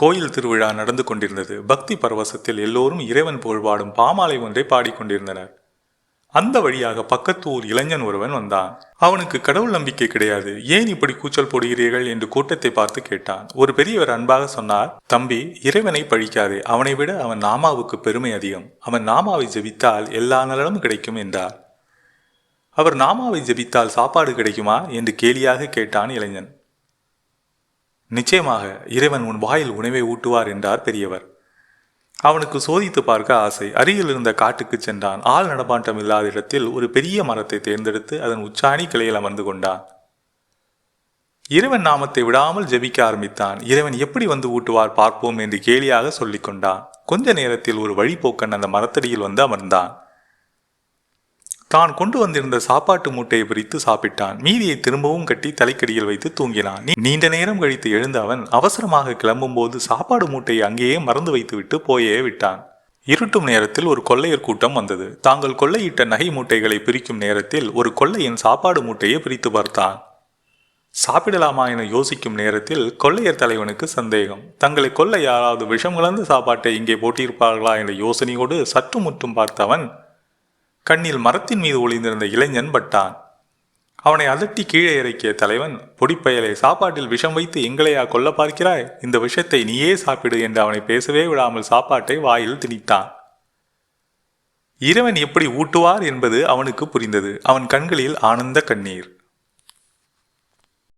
கோயில் திருவிழா நடந்து கொண்டிருந்தது. பக்தி பரவசத்தில் எல்லோரும் இறைவன் புகழ்பாடும் பாமாலை ஒன்றை பாடிக்கொண்டிருந்தனர் அந்த வழியாக பக்கத்து ஊர் இளைஞன் ஒருவன் வந்தான். அவனுக்கு கடவுள் நம்பிக்கை கிடையாது. ஏன் இப்படி கூச்சல் போடுகிறீர்கள்? என்று கூட்டத்தை பார்த்து கேட்டான். ஒரு பெரியவர் அன்பாக சொன்னார் தம்பி இறைவனை பழிக்காதே. அவனை விட அவன் நாமாவுக்கு பெருமை அதிகம். அவன் நாமாவை ஜெபித்தால் எல்லா நலனும் கிடைக்கும் என்றார். அவர் நாமாவை ஜெபித்தால் சாப்பாடு கிடைக்குமா? என்று கேலியாக கேட்டான் இளைஞன். நிச்சயமாக இறைவன் உன் வாயில் உணவை ஊட்டுவார் என்றார் பெரியவர். அவனுக்கு சோதித்து பார்க்க ஆசை. அருகில் இருந்த காட்டுக்கு சென்றான். ஆள் நடமாட்டம் இல்லாத இடத்தில் ஒரு பெரிய மரத்தை தேர்ந்தெடுத்து அதன் உச்சாணி கிளையில் அமர்ந்து கொண்டான். இறைவன் நாமத்தை விடாமல் ஜெபிக்க ஆரம்பித்தான். இறைவன் எப்படி வந்து ஊட்டுவார் பார்ப்போம் என்று கேலியாக சொல்லிக் கொண்டான். கொஞ்ச நேரத்தில் ஒரு வழிபோக்கன் அந்த மரத்தடியில் வந்து அமர்ந்தான். தான் கொண்டு வந்திருந்த சாப்பாட்டு மூட்டையை பிரித்து சாப்பிட்டான். மீதியை திரும்பவும் கட்டி தலைக்கடியில் வைத்து தூங்கினான். நீ- நீண்ட நேரம் கழித்து எழுந்த அவன் அவசரமாக கிளம்பும்போது சாப்பாடு மூட்டையை அங்கேயே மறந்து வைத்துவிட்டு போயே விட்டான். இருட்டும் நேரத்தில் ஒரு கொள்ளையர் கூட்டம் வந்தது. தாங்கள் கொள்ளையிட்ட நகை மூட்டைகளை பிரிக்கும் நேரத்தில் ஒரு கொள்ளையின் சாப்பாடு மூட்டையை பிரித்து பார்த்தான். சாப்பிடலாமா என யோசிக்கும் நேரத்தில் கொள்ளையர் தலைவனுக்கு சந்தேகம். தங்களை கொள்ள யாராவது விஷம் கலந்த சாப்பாட்டை இங்கே போட்டியிருப்பார்களா என்ற யோசனையோடு சற்று முற்றும் பார்த்தவன் கண்ணில் மரத்தின் மீது ஒளிந்திருந்த இளைஞன் பட்டான். அவனை அதட்டி கீழே இறக்கிய தலைவன் பொடிப்பயலை சாப்பாட்டில் விஷம் வைத்து எங்களையா கொல்ல பார்க்கிறாய்? இந்த விஷத்தை நீயே சாப்பிடு என்று அவனை பேசவே விடாமல் சாப்பாட்டை வாயில் திணித்தான். இறைவன் எப்படி ஊட்டுவார் என்பது அவனுக்கு புரிந்தது. அவன் கண்களில் ஆனந்த கண்ணீர்.